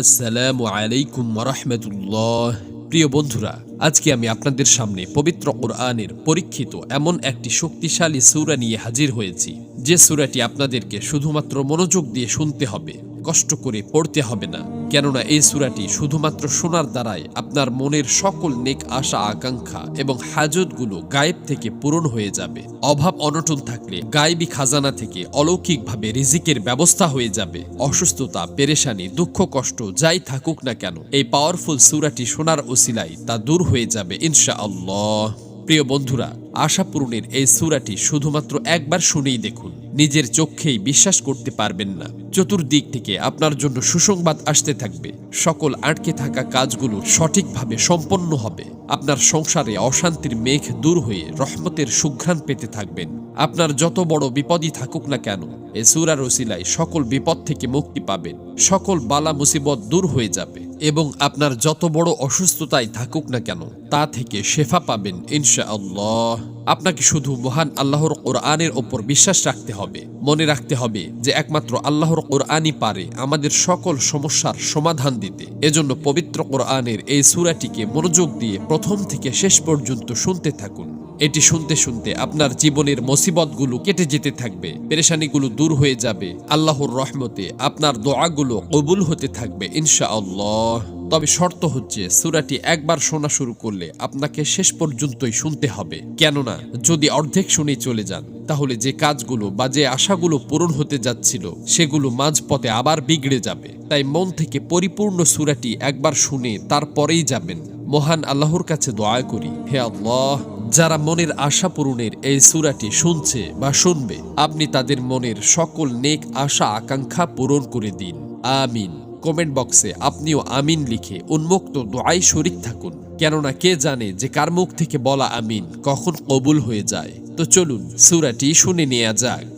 আসসালামু আলাইকুম রহমতুল্লাহ প্রিয় বন্ধুরা, আজকে আমি আপনাদের সামনে পবিত্র কোরআনের পরীক্ষিত এমন একটি শক্তিশালী সুরা নিয়ে হাজির হয়েছি। যে সূরাটি আপনাদেরকে শুধুমাত্র মনোযোগ দিয়ে শুনতে হবে। কষ্ট করে পড়তে হবে না। কেননা এই সূরাটি শুধুমাত্র শোনার দ্বারাই আপনার মনের সকল নেক আশা, আকাঙ্ক্ষা এবং হাজতগুলো গায়েব থেকে পূরণ হয়ে যাবে। অভাব অনটন থাকলে গায়েবী খাজানা থেকে অলৌকিকভাবে রিজিকের ব্যবস্থা হয়ে যাবে। অসুস্থতা, পেরেশানি, দুঃখ, কষ্ট যাই থাকুক না কেন, এই পাওয়ারফুল সূরাটি শোনার ওসিলাই তা দূর হয়ে যাবে ইনশা আল্লাহ প্রিয় বন্ধুরা, আশা পূরণের এই সুরাটি শুধুমাত্র একবার শুনেই দেখুন। নিজের চোখেই বিশ্বাস করতে পারবেন না। চতুর্দিক থেকে আপনার জন্য সুসংবাদ আসতে থাকবে। সকল আটকে থাকা কাজগুলো সঠিকভাবে সম্পন্ন হবে। আপনার সংসারে অশান্তির মেঘ দূর হয়ে রহমতের সুঘ্রাণ পেতে থাকবেন। আপনার যত বড় বিপদই থাকুক না কেন এ সুরার ওসিলায় সকল বিপদ থেকে মুক্তি পাবেন। সকল বালা মুসিবত দূর হয়ে যাবে। এবং আপনার যত বড় অসুস্থতাই থাকুক না কেন, তা থেকে শেফা পাবেন ইনশা আল্লাহ আপনাকে শুধু মহান আল্লাহর কোরআনের ওপর বিশ্বাস রাখতে হবে। মনে রাখতে হবে যে একমাত্র আল্লাহর কোরআনই পারে আমাদের সকল সমস্যার সমাধান দিতে। এজন্য পবিত্র কোরআনের এই সূরাটিকে মনোযোগ দিয়ে প্রথম থেকে শেষ পর্যন্ত শুনতে থাকুন। এটি শুনতে শুনতে আপনার জীবনের মুসিবতগুলো কেটে যেতে থাকবে, পেরেশানিগুলো দূর হয়ে যাবে, আল্লাহর রহমতে আপনার দোয়াগুলো কবুল হতে থাকবে ইনশা আল্লাহ তবে শর্ত হচ্ছে, সুরাটি একবার শোনা শুরু করলে আপনাকে শেষ পর্যন্তই শুনতে হবে। কেননা, যদি অর্ধেক শুনে চলে যান, তাহলে যে কাজগুলো বা যে আশাগুলো পূরণ হতে যাচ্ছিল, সেগুলো মাঝপথে আবার বিগড়ে যাবে। তাই মন থেকে পরিপূর্ণ সুরাটি একবার শুনে তারপরেই যাবেন। মহান আল্লাহর কাছে দোয়া করি, হে আল্লাহ যারা মনের আশা পূরণের এই সুরাটি শুনছে বা শুনবে, আপনি তাদের মনের সকল নেক আশা আকাঙ্ক্ষা পূরণ করে দিন। আমিন। কমেন্ট বক্সে আপনিও আমিন লিখে উন্মুক্ত দোয়াই শরিক থাকুন, কেননা কে জানে যে কার মুখ থেকে বলা আমিন কখন কবুল হয়ে যায়। তো চলুন সুরাটি শুনে নেওয়া যাক।